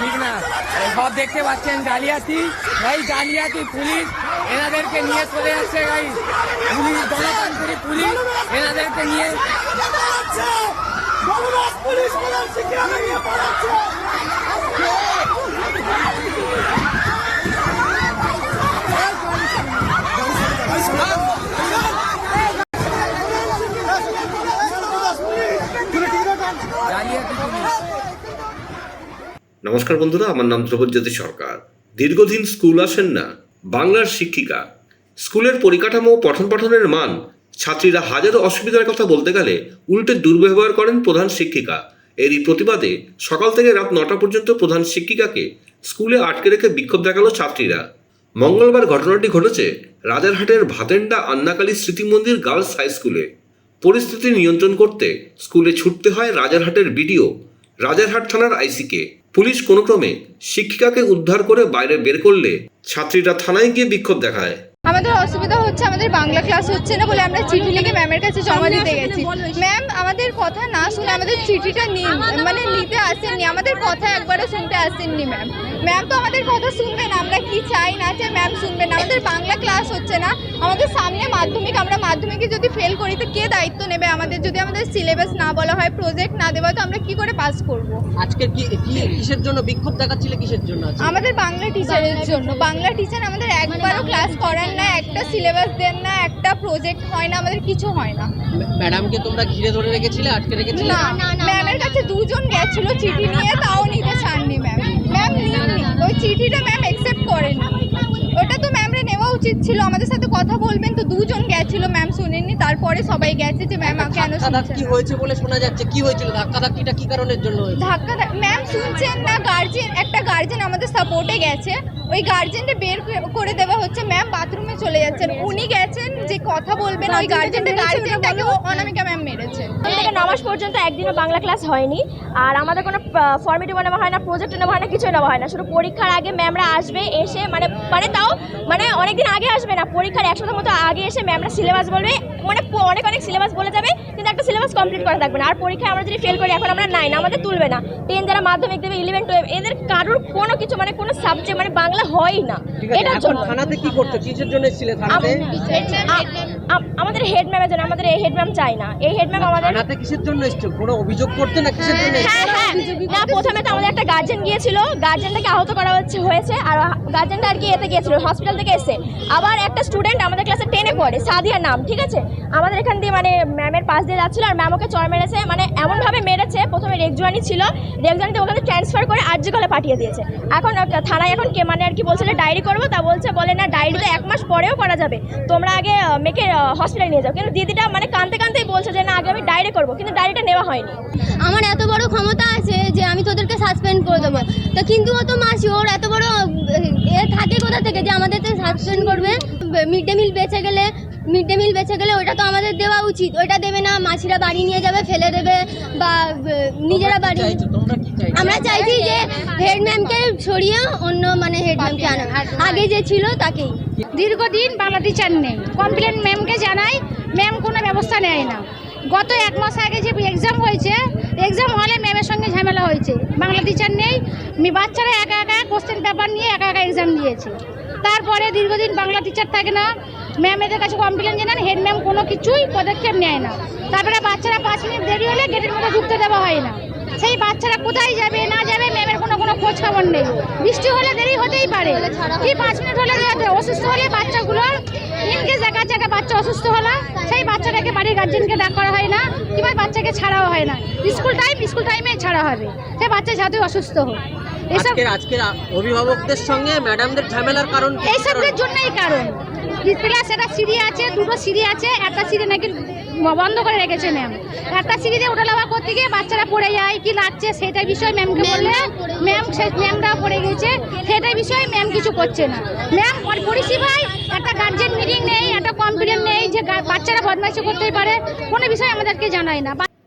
ঠিক না সব দেখতে পাচ্ছেন জালিয়াতি ভাই জালিয়াতি পুলিশ এনাদেরকে নিয়ে চলে যাচ্ছে ভাই পুলিশ গণতান্ত্রিক পুলিশ এনাদেরকে নিয়ে পুলিশ নমস্কার বন্ধুরা, আমার নাম ধ্রুবজ্যোতি সরকার। দীর্ঘদিন স্কুল আসেন না, বাংলার শিক্ষিকা। স্কুলের পরিকাঠামো, পঠন পাঠনের মান, ছাত্রীরা হাজারো অসুবিধার কথা বলতে গেলে উল্টে দুর্ব্যবহার করেন প্রধান শিক্ষিকা। এরই প্রতিবাদে সকাল থেকে রাত নটা পর্যন্ত প্রধান শিক্ষিকাকে স্কুলে আটকে রেখে বিক্ষোভ দেখাল ছাত্রীরা। মঙ্গলবার ঘটনাটি ঘটেছে রাজারহাটের ভাতেন্ডা আন্নাকালী স্মৃতি মন্দির গার্লস হাই স্কুলে। পরিস্থিতি নিয়ন্ত্রণ করতে স্কুলে ছুটতে হয় রাজারহাটের বিডিও, রাজারহাট থানার আইসিকে। পুলিশ কোনো ক্রমে শিক্ষিকাকে উদ্ধার করে বাইরে বের করলে ছাত্রীরা থানায় গিয়ে বিক্ষোভ দেখায়। আমাদের অসুবিধা হচ্ছে আমাদের বাংলা ক্লাস হচ্ছে না বলে আমরা চিঠি লিখে ম্যামের কাছে জমা দিতে গেছি। ম্যাম আমাদের কথা না শুনে আমাদের চিঠিটা নিন। মানে নিতে আসেননি। আমাদের কথা একবারও শুনতে আসেননি ম্যাম ম্যাম তো আমাদের কথা শুনবে না। আমরা কি চাই না চাই ম্যাম শুনবে না। আমাদের বাংলা ক্লাস হচ্ছে না। আমাদের সামনে মাধ্যমিক। আমরা মাধ্যমিকে যদি ফেল করি তো কে দায়িত্ব নেবে? আমাদের যদি আমাদের সিলেবাস না বলা হয় প্রজেক্ট না দেওয়া হয় তো আমরা কি করে পাস করব? আজকে কি কি কিসের জন্য বিক্ষোভ দেখাচ্ছিলে? কিসের জন্য আমাদের বাংলা টিচারের জন্য। বাংলা টিচার আমাদের একবারও ক্লাস করান না একটা সিলেবাস দেন না একটা প্রজেক্ট হয় না আমাদের কিছু হয় না। ম্যাডামকে তোমরা ঘিরে ধরে রেখেছিলে আটকে রেখেছিলে? ম্যামের কাছে দুজন গেছিল চিঠি নিয়ে তাও নিতে চাননি ম্যাম। ম্যাম নিননি। ওই চিঠিটা ম্যাম অ্যাকসেপ্ট করেনি। ওটা তো ম্যামরে নেওয়া উচিত ছিল। আমাদের সাথে কথা বলবেন তো দুজন গেছিল ম্যাম শুনেননি। তারপরে সবাই গেছে যে ম্যাম কেন না? হয়েছে বলে শোনা যাচ্ছে। কি হয়েছিল? ধাক্কা ধাক্কিটা কি কারণের জন্য হয়েছে? ধাক্কা ম্যাম শুনছেন না গার্জেন একটা গার্জেন আমাদের সাপোর্টে গেছে। ওই গার্জেনটা বের করে দেওয়া হচ্ছে। ম্যাম বাথরুমে চলে যাচ্ছেন। উনি গেছেন যে কথা বলবেন। ওই গার্জেনটা গার্জেনটাকে অনামিকা ম্যাম থেকে নামাজ পর্যন্ত একদিনও বাংলা ক্লাস হয়নি। আর আমাদের কোনো ফর্মেটিভ নেওয়া হয় না প্রজেক্ট নেওয়া হয় না, কিছুই নেওয়া হয় না। শুধু পরীক্ষার আগে ম্যামরা আসবে, এসে মানে মানে তাও মানে অনেকদিন আগে আসবে না, পরীক্ষার এক সপ্তাহ মতো আগে এসে ম্যামরা সিলেবাস বলবে মানে অনেক অনেক সিলেবাস বলে যাবে কিন্তু একটা সিলেবাস কমপ্লিট করা থাকবে না। আর পরীক্ষায় আমরা যদি ফেল করি এখন আমরা নাইন আমাদের তুলবে না। টেন যারা মাধ্যমিক দেবে ইলেভেন টুয়েলভ এদের কারোর কোনো কিছু মানে কোনো সাবজেক্ট মানে বাংলা হয়ই না। এটার জন্য। থানাতে কি করতে কিসের জন্য এসেছিলে থানাতে? আম- আ- আ- আমাদের হেড ম্যামের জন্য আমাদের এই হেড ম্যাম চাই না। এই হেড ম্যাম আমাদের থানাতে কিসের জন্য এসছো? কোনো অভিযোগ করতে না কিসের জন্য? হ্যাঁ হ্যাঁ। না প্রথমে তো আমাদের একটা গার্জেন গিয়েছিল। গার্জেনটাকে আহত করা হচ্ছে হয়েছে। আর গার্জেনটা আর কি এতে গিয়েছিল হসপিটাল থেকে এসে আবার একটা স্টুডেন্ট আমাদের ক্লাসে পড়ে সাদিয়া নাম, ঠিক আছে? আমাদের এখান দিয়ে মানে ম্যামের পাশ দিয়ে যাচ্ছিল আর ম্যাম ওকে চর মেরেছে মানে এমনভাবে মেরেছে, প্রথমে রেকজুয়ানি ছিল রেকজুয়ানিতে ওখানে ট্রান্সফার করে আর্যকলে পাঠিয়ে দিয়েছে। এখন থানায় এখন কে মানে আর কি বলছে যে ডায়েরি করব, তা বলছে, বলে না, ডায়েরিতে এক মাস পরেও করা যাবে। তোমরা আগে মেয়েকে হসপিটালে নিয়ে যাও। কিন্তু দিদিটা মানে কানতে কানতেই বলছে যে না, আগে আমি ডায়েরি করব, কিন্তু ডায়েরিটা নেওয়া হয়নি। আমার এত বড় ক্ষমতা আছে যে আমি তোদেরকে সাসপেন্ড করে দেবো। তো কিন্তু ও তো মাসি, ওর এত বড় আহ, এ থাকে কোথা থেকে সাসপেন্ড করবে। মিড ডে মিল বেঁচে গেলে মিড ডে মিল বেঁচে গেলে ওটা তো আমাদের দেওয়া উচিত। ওটা দেবে না মাছিরা বাড়ি নিয়ে যাবে ফেলে দেবে বা নিজেরা বাড়ি চাইছো? তোমরা কি আমরা চাইছি যে হেড ম্যামকে সরিয়ে অন্য মানে হেড ম্যামকে আনা। আগে যে ছিল তাকেই। দীর্ঘদিন বাংলা টিচার নেই। কমপ্লেন ম্যামকে জানাই ম্যাম কোনো ব্যবস্থা নেয় না। গত এক মাস আগে যে এক্সাম হয়েছে এক্সাম হলে ম্যামের সঙ্গে ঝামেলা হয়েছে। বাংলা টিচার নেই বাচ্চারা একা একা কোশ্চেন পেপার নিয়ে একা একা এক্সাম দিয়েছে। তারপরে দীর্ঘদিন বাংলা টিচার থাকে না ম্যাম এদের কাছে কমপ্লেন জানান হেড ম্যাম কোনো কিছুই পদক্ষেপ নেয় না। তারপরে বাচ্চারা পাঁচ মিনিট দেরি হলে গেটের মধ্যে ঢুকতে দেওয়া হয় না। সেই বাচ্চারা কোথায় যাবে, না যাবে ম্যামের কোনো কোনো খোঁজ খবর নেই। বৃষ্টি হলে দেরি হতেই পারে। কি পাঁচ মিনিট হলে অসুস্থ হলে বাচ্চাগুলোর ইনকেস দেখা জায়গা বাচ্চা অসুস্থ হলো, সেই বাচ্চাটাকে বাড়ির গার্জেনকে ডাক করা হয় না, কিংবা বাচ্চাকে ছাড়াও হয় না। স্কুল টাইম স্কুল টাইমে ছাড়া হবে। সে বাচ্চা যাতে অসুস্থ হোক। আজকের আজকের অভিভাবকদের সঙ্গে ম্যাডামদের ঝামেলার কারণ কি? এইসবের জন্যই কারণ। ক্লাস একটা সিঁড়ি আছে দুটো সিঁড়ি আছে একটা সিঁড়ি নাকি বন্ধ করে রেখেছে ম্যাম একটা সিঁড়িতে ওঠা নামা করতে গিয়ে বাচ্চারা পড়ে যায় কি লাগছে সেটাই বিষয়ে ম্যামকে বললে ম্যাম সে ম্যামরাও পড়ে গেছে সেটাই বিষয়ে ম্যাম কিছু করছে না। ম্যাম পরিষেবায় একটা গার্জেন মিটিং নেই একটা কমপ্লেন নেই যে বাচ্চারা বদমাইশি করতেই পারে কোনো বিষয় আমাদেরকে জানায় না।